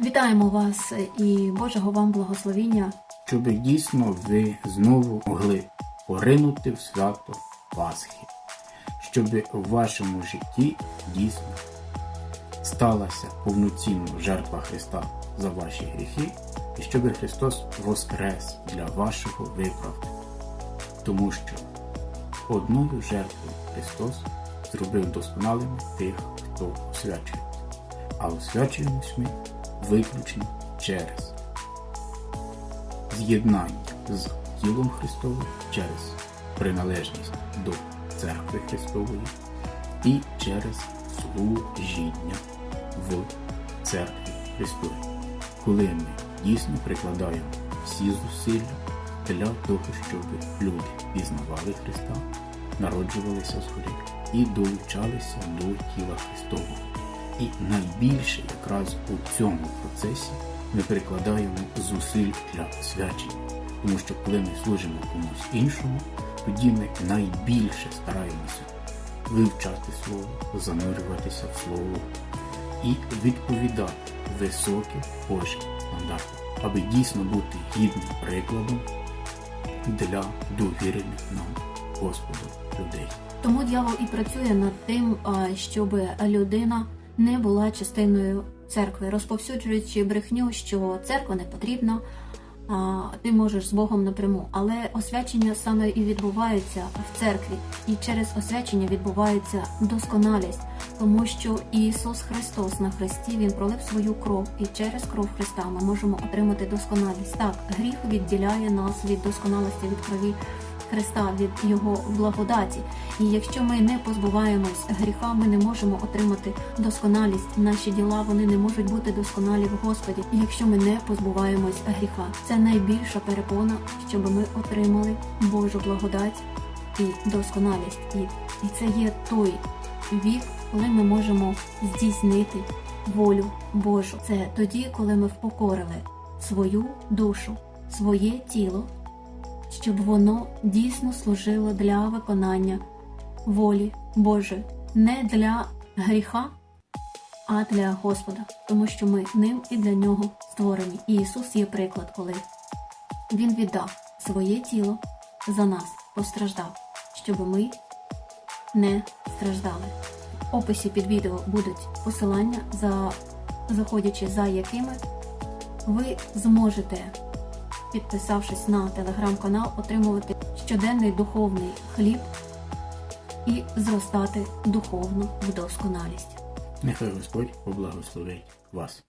Вітаємо вас і Божого вам благословіння. щоб дійсно ви знову могли поринути в свято Пасхи, щоб в вашому житті дійсно сталася повноцінна жертва Христа за ваші гріхи, і щоб Христос воскрес для вашого виправдання. Тому що одною жертвою Христос зробив досконалими тих, хто освячує. А освячуємось ми виключно через з'єднання з тілом Христовим через приналежність до церкви Христової і через служіння в церкві Христовій, коли ми дійсно прикладаємо всі зусилля для того, щоб люди пізнавали Христа, народжувалися згори і долучалися до тіла Христового. І найбільше якраз у цьому процесі ми прикладаємо зусиль для освячення. Тому що коли ми служимо комусь іншому, тоді ми найбільше стараємося вивчати слово, занурюватися в слово і відповідати високим Божим стандартам, аби дійсно бути гідним прикладом для довірених нам Господу людей. Тому дьявол і працює над тим, щоб людина не була частиною церкви, розповсюджуючи брехню, що церква не потрібна, а, ти можеш з Богом напряму. Але освячення саме і відбувається в церкві, і через освячення відбувається досконалість, тому що Ісус Христос на Христі Він пролив свою кров, і через кров Христа ми можемо отримати досконалість. Так, гріх відділяє нас від досконалості від крові. Христа від Його благодаті. І якщо ми не позбуваємось гріха, ми не можемо отримати досконалість. Наші діла вони не можуть бути досконалі в Господі. Якщо ми не позбуваємось гріха, це найбільша перепона, щоб ми отримали Божу благодать і досконалість. І, і це є той вік, коли ми можемо здійснити волю Божу. Це тоді, коли ми впокорили свою душу, своє тіло щоб воно дійсно служило для виконання волі Божої, не для гріха, а для Господа, тому що ми ним і для нього створені. І Ісус є приклад, коли Він віддав своє тіло за нас, постраждав, щоб ми не страждали. В описі під відео будуть посилання, за, заходячи за якими ви зможете підписавшись на телеграм-канал, отримувати щоденний духовний хліб і зростати духовно в досконалість. Нехай Господь поблагословить вас.